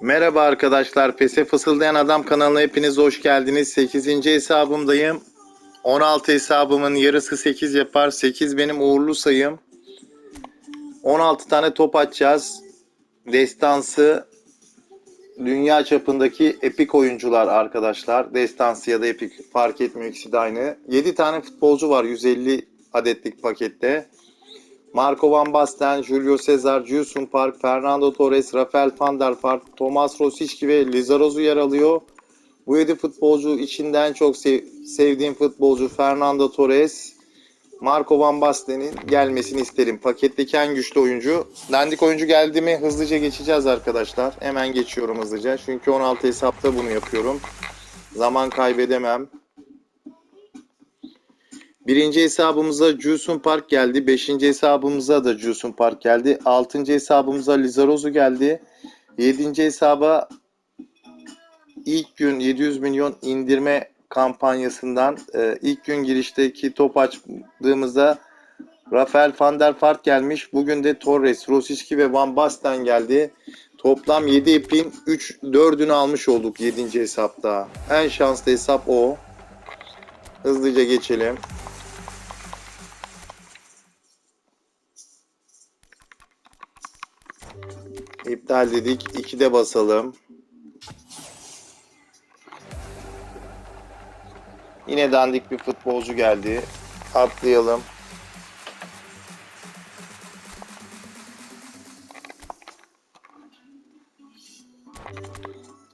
Merhaba arkadaşlar. PES'e Fısıldayan Adam kanalına hepiniz hoş geldiniz. 8. hesabımdayım. 16 hesabımın yarısı 8 yapar. 8 benim uğurlu sayım. 16 tane top atacağız. Destansı dünya çapındaki epik oyuncular arkadaşlar. Destansı ya da epik fark etmiyor ikisi de aynı. 7 tane futbolcu var 150 adetlik pakette. Marco Van Basten, Julio Cesar, Jusun Park, Fernando Torres, Rafael van der Vaart, Thomas Rosicky ve Lizarazu yer alıyor. Bu 7 futbolcu içinden çok sev- sevdiğim futbolcu Fernando Torres, Marco Van Basten'in gelmesini isterim. Paketteki en güçlü oyuncu. Dandik oyuncu geldi mi hızlıca geçeceğiz arkadaşlar. Hemen geçiyorum hızlıca. Çünkü 16 hesapta bunu yapıyorum. Zaman kaybedemem. Birinci hesabımıza Jusun Park geldi. Beşinci hesabımıza da Jusun Park geldi. Altıncı hesabımıza Lizarozu geldi. Yedinci hesaba ilk gün 700 milyon indirme kampanyasından e, ilk gün girişteki top açtığımızda Rafael van der Vaart gelmiş. Bugün de Torres, Rosicky ve Van Basten geldi. Toplam 7 ipin 3 4'ünü almış olduk 7. hesapta. En şanslı hesap o. Hızlıca geçelim. İptal dedik. 2'de basalım. Yine dandik bir futbolcu geldi. Atlayalım.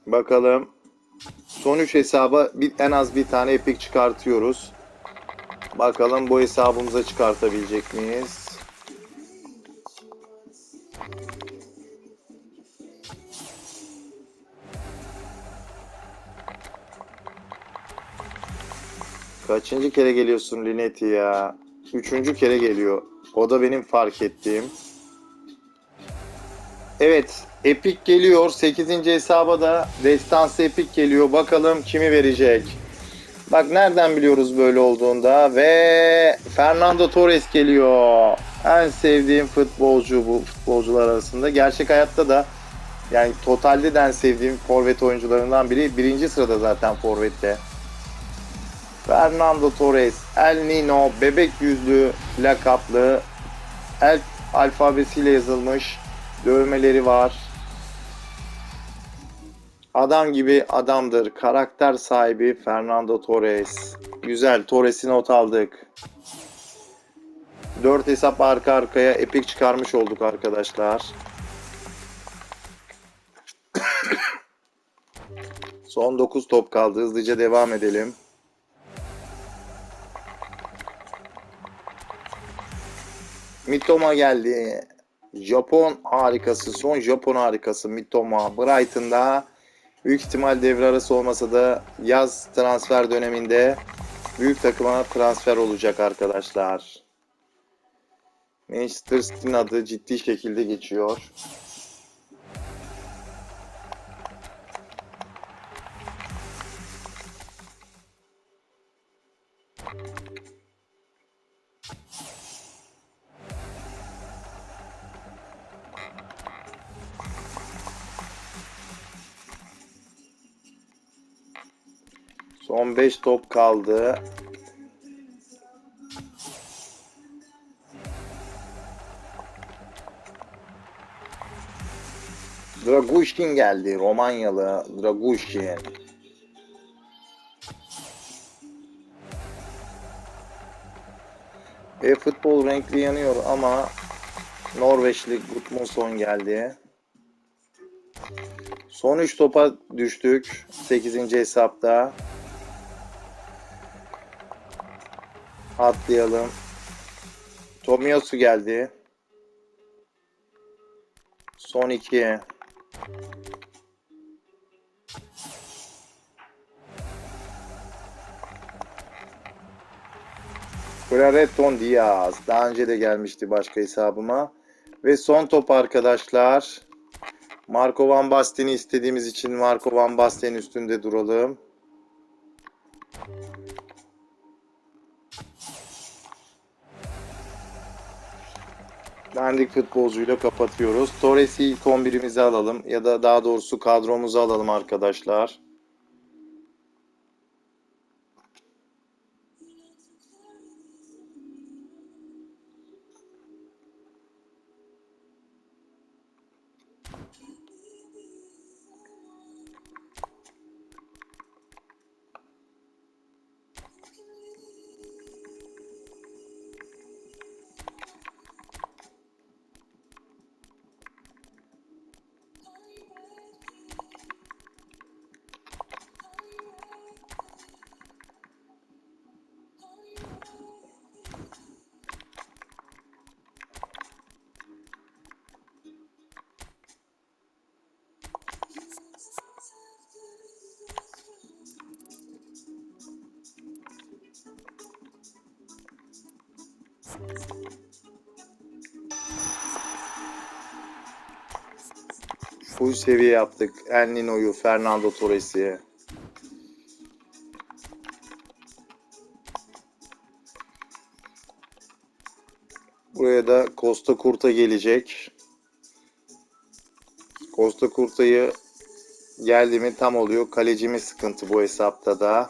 Bakalım. Son 3 hesaba bir, en az bir tane epik çıkartıyoruz. Bakalım bu hesabımıza çıkartabilecek miyiz? Kaçıncı kere geliyorsun Linetti ya? Üçüncü kere geliyor. O da benim fark ettiğim. Evet. Epic geliyor. 8. hesaba da destansı Epic geliyor. Bakalım kimi verecek. Bak nereden biliyoruz böyle olduğunda. Ve Fernando Torres geliyor. En sevdiğim futbolcu bu futbolcular arasında. Gerçek hayatta da yani totalde de en sevdiğim forvet oyuncularından biri. Birinci sırada zaten forvette. Fernando Torres, El Nino, bebek yüzlü lakaplı, el alfabesiyle yazılmış dövmeleri var. Adam gibi adamdır. Karakter sahibi Fernando Torres. Güzel. Torres'i not aldık. 4 hesap arka arkaya epik çıkarmış olduk arkadaşlar. Son 9 top kaldı. Hızlıca devam edelim. Mitoma geldi. Japon harikası, son Japon harikası Mitoma Brighton'da büyük ihtimal devre arası olmasa da yaz transfer döneminde büyük takıma transfer olacak arkadaşlar. Manchester City'nin adı ciddi şekilde geçiyor. Son 5 top kaldı. Draguşkin geldi. Romanyalı Draguşkin. Ve futbol renkli yanıyor ama Norveçli Gudmundsson geldi. Son 3 topa düştük 8. hesapta. Atlayalım. Tomiyasu geldi. Son 2. Clareton Diaz. Daha önce de gelmişti başka hesabıma. Ve son top arkadaşlar. Marco Van Basten'i istediğimiz için Marco Van Basten üstünde duralım. Dandik futbolcuyla kapatıyoruz. Torres'i ilk 11'imize alalım ya da daha doğrusu kadromuza alalım arkadaşlar. Full seviye yaptık. El Nino'yu, Fernando Torres'i. Buraya da Costa Curta gelecek. Costa Curta'yı geldi mi tam oluyor. Kalecimiz sıkıntı bu hesapta da.